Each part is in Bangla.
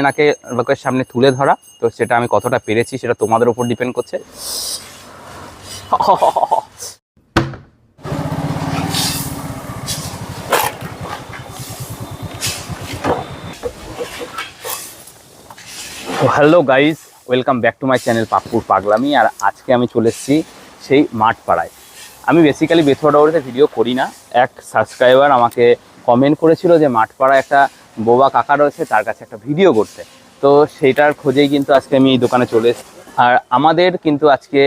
এনাকে লোকের সামনে তুলে ধরা, তো সেটা আমি কতটা পেরেছি সেটা তোমাদের উপর ডিপেন্ড করছে। Hello guys welcome back to my channel পাপ্পুর পাগলামি আর আজকে আমি চলে এসেছি সেই মাঠপাড়ায়। আমি বেসিক্যালি বেথুয়াডাউরিতে ভিডিও করি না, এক সাবস্ক্রাইবার আমাকে কমেন্ট করেছিল যে মাঠপাড়া একটা বোবা কাকা রয়েছে, তার কাছে একটা ভিডিও করতে। তো সেইটার খোঁজেই কিন্তু আজকে আমি এই দোকানে চলে এসেছি। আর আমাদের কিন্তু আজকে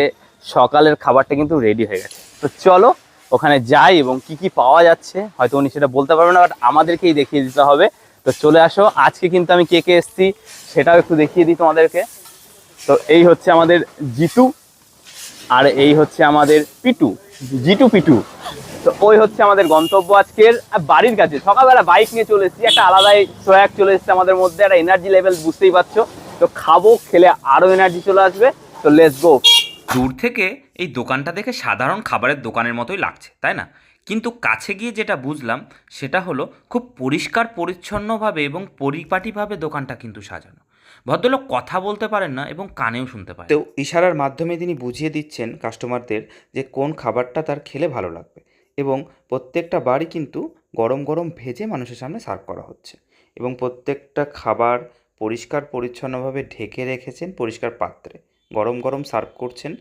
সকালের খাবারটা কিন্তু রেডি হয়ে গেছে। তো চলো, ওখানে যাই এবং কি কি পাওয়া যাচ্ছে, হয়তো উনি সেটা বলতে পারবে না বাট আমাদেরকেই দেখিয়ে দিতে হবে। তো চলে আসো, আজকে কিন্তু আমি কে কে এসেছি সেটাও একটু দেখিয়ে দিই তোমাদেরকে। তো এই হচ্ছে আমাদের জিতু, আর এই হচ্ছে আমাদের পিটু। জিটু পিটু তো ওই হচ্ছে আমাদের গন্তব্য আজকের। আর বাড়ির কাছে সকালবেলা বাইক নিয়ে চলে এসেছি একটা আলাদাই সোয়াগ চলে এসেছে আমাদের মধ্যে একটা এনার্জি লেভেল বুঝতেই পারছ। তো খাব খেলে আরও এনার্জি চলে আসবে। তো লেস গো দূর থেকে এই দোকানটা দেখে সাধারণ খাবারের দোকানের মতোই লাগছে তাই না? কিন্তু কাছে গিয়ে যেটা বুঝলাম সেটা হলো খুব পরিষ্কার পরিচ্ছন্নভাবে এবং পরিপাটিভাবে দোকানটা কিন্তু সাজানো। ভদ্রলোক কথা বলতে পারেন না এবং কানেও শুনতে পারেন তো ইশারার মাধ্যমে তিনি বুঝিয়ে দিচ্ছেন কাস্টমারদের যে কোন খাবারটা তার খেলে ভালো লাগবে। এবং প্রত্যেকটা বারই কিন্তু গরম গরম ভেজে মানুষের সামনে সার্ভ করা হচ্ছে। এবং প্রত্যেকটা খাবার পরিষ্কার পরিচ্ছন্নভাবে ঢেকে রেখেছেন পরিষ্কার পাত্রে। গরম গরম সার্ভ করছেন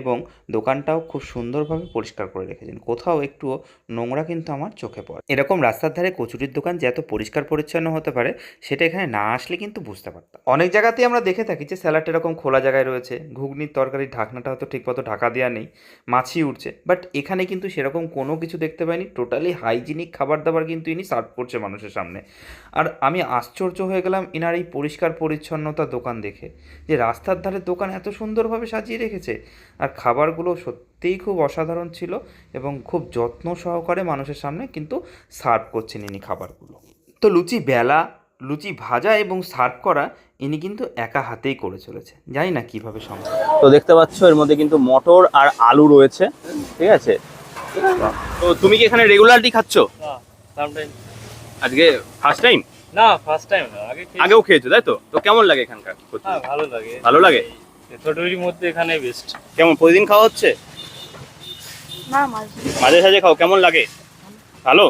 এবং দোকানটাও খুব সুন্দরভাবে পরিষ্কার করে রেখেছেন। কোথাও একটুও নোংরা কিন্তু আমার চোখে পড়ে। এরকম রাস্তার ধারে কচুরির দোকান যে এত পরিষ্কার পরিচ্ছন্ন হতে পারে, সেটা এখানে না আসলে কিন্তু বুঝতে পারতাম। অনেক জায়গাতেই আমরা দেখে থাকি যে স্যালাড এরকম খোলা জায়গায় রয়েছে, ঘুগনির তরকারির ঢাকনাটা হয়তো ঠিকমতো ঢাকা দেওয়া নেই, মাছি উঠছে বাট এখানে কিন্তু সেরকম কোনো কিছু দেখতে পাইনি, টোটালি হাইজিনিক খাবার দাবার কিন্তু ইনি সার্ভ করছে মানুষের সামনে। আর আমি আশ্চর্য হয়ে গেলাম ইনার এই পরিষ্কার পরিচ্ছন্নতা দোকান দেখে, যে রাস্তার ধারে দোকান এত সুন্দরভাবে সাজিয়ে রেখেছে। আর খাবারগুলো সত্যিই খুব অসাধারণ ছিল এবং খুব যত্ন সহকারে মানুষের সামনে কিন্তু সার্ভ করছেন ইনি খাবারগুলো। তো লুচি বেলা লুচি ভাজা এবং সার্ভ করা ইনি কিন্তু একা হাতেই করে চলেছে জানি না কীভাবে সম্ভব। তো দেখতে পাচ্ছ এর মধ্যে কিন্তু মটর আর আলু রয়েছে। ঠিক আছে? তো তুমি কি এখানে রেগুলারলি খাচ্ছ? আজকে ফার্স্ট টাইম না ফার্স্ট টাইম না আগে আগেও খেয়েছো তাই তো? তো কেমন লাগে এখানকার? হ্যাঁ ভালো লাগে। ভালো লাগে? ছোটরির মধ্যে এখানে বেস্ট কেমন প্রতিদিন খাওয়া হচ্ছে? না মাঝে মাঝে। সাঝে খাও কেমন লাগে? ভালো?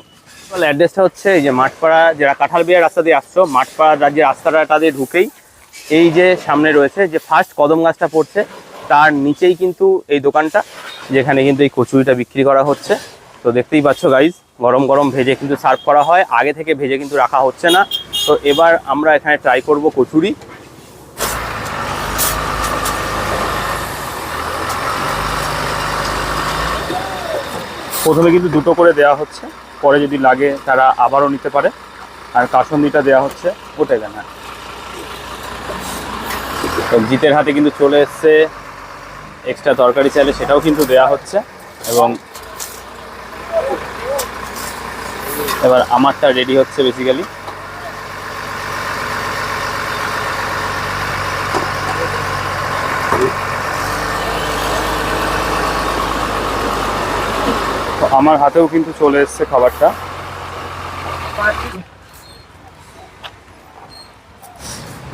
অ্যাড্রেসটা হচ্ছে এই যে মাঠপাড়া যারা কাঁঠাল বিয়ার রাস্তা দিয়ে আসছো মাঠপাড়া যে রাস্তাটা দিয়ে ঢুকেই এই যে সামনে রয়েছে যে ফার্স্ট কদম গাছটা পড়ছে তার নিচেই কিন্তু এই দোকানটা যেখানে কিন্তু এই কচুরিটা বিক্রি করা হচ্ছে। তো দেখতেই পাচ্ছ গাইজ গরম গরম ভেজে কিন্তু সার্ভ করা হয় আগে থেকে ভেজে কিন্তু রাখা হচ্ছে না। তো এবার আমরা এখানে ট্রাই করব কচুরি। প্রথমে কিন্তু দুটো করে দেয়া হচ্ছে। পরে যদি লাগে তারা আবারও নিতে পারে। আর কাসন্দিটা দেয়া হচ্ছে ওটাই কেন তো জিতের হাতে কিন্তু চলে এসছে এক্সট্রা তরকারি চাইলে, সেটাও কিন্তু দেয়া হচ্ছে। এবং এবার আমারটা রেডি হচ্ছে বেসিক্যালি আমার হাতেও কিন্তু চলে এসছে খাবারটা।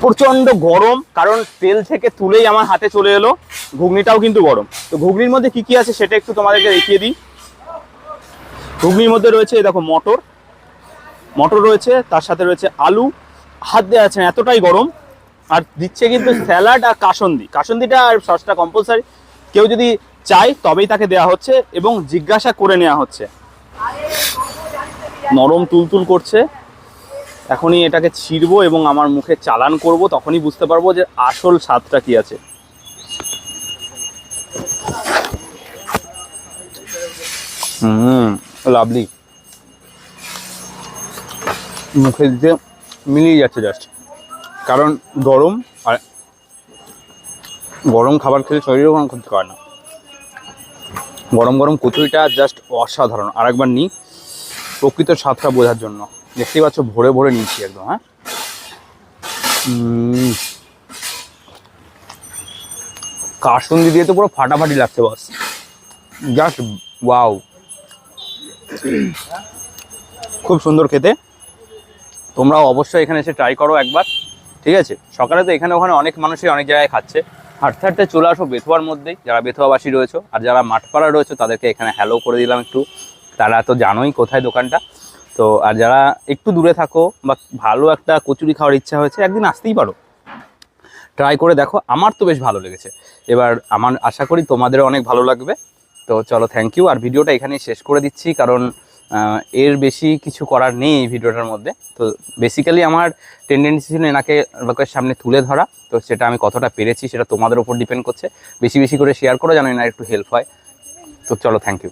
প্রচণ্ড গরম, কারণ তেল থেকে তুলেই আমার হাতে চলে এলো। ঘুগনিটাও কিন্তু গরম। তো ঘুগনির মধ্যে কি কি আছে সেটা একটু তোমাদেরকে দেখিয়ে দিই। ঘুগনির মধ্যে রয়েছে, দেখো, মটর। মটর রয়েছে, তার সাথে রয়েছে আলু। হাত দেওয়া আছে এতটাই গরম। আর দিচ্ছে কিন্তু স্যালাড আর কাসন্দি। কাসন্দিটা আর সসটা কম্পালসারি কেউ যদি চায় তবেই তাকে দেওয়া হচ্ছে এবং জিজ্ঞাসা করে নেওয়া হচ্ছে। নরম তুলতুল করছে। এখনই এটাকে ছিঁড়বো এবং আমার মুখে চালান করব, তখনই বুঝতে পারব যে আসল স্বাদটা কি আছে। হুম, লাভলি। মুখে দিতে মিলিয়ে যাচ্ছে জাস্ট কারণ গরম আর গরম খাবার খেলে শরীরও কোনো ক্ষতি করে না। গরম গরম কচুরিটা জাস্ট অসাধারণ। আরেকবার নিই প্রকৃত স্বাদটা বোঝার জন্য। দেখতেই পাচ্ছ, ভরে ভরে নিচ্ছি একদম হ্যাঁ। কাসুন্দি দিয়ে তো পুরো ফাটাফাটি লাগছে বস জাস্ট ওয়াও খুব সুন্দর খেতে। তোমরাও অবশ্যই এখানে এসে ট্রাই করো একবার, ঠিক আছে? সকালে তো এখানে ওখানে অনেক মানুষই অনেক জায়গায় খাচ্ছে। হাঁটতে হাঁটতে চলে আসো বেথুয়ার মধ্যেই, যারা বেথুয়াবাসী রয়েছে আর যারা মাঠপাড়া রয়েছে, তাদেরকে এখানে হ্যালো করে দিলাম একটু। তারা তো জানোই কোথায় দোকানটা। তো, আর যারা একটু দূরে থাকো বা ভালো একটা কচুরি খাওয়ার ইচ্ছা হয়েছে, একদিন আসতেই পারো। ট্রাই করে দেখো, আমার তো বেশ ভালো লেগেছে। এবার আমার, আশা করি তোমাদেরও অনেক ভালো লাগবে। তো চলো থ্যাংক ইউ আর ভিডিওটা এখানেই শেষ করে দিচ্ছি, কারণ এর বেশি কিছু করার নেই এই ভিডিওটার মধ্যে। তো বেসিক্যালি আমার টেন্ডেন্সি ছিল এনাকে লোকের সামনে তুলে ধরা। তো সেটা আমি কতটা পেরেছি সেটা তোমাদের ওপর ডিপেন্ড করছে। বেশি বেশি করে শেয়ার করো যেন এনার একটু হেল্প হয়। তো চলো থ্যাংক ইউ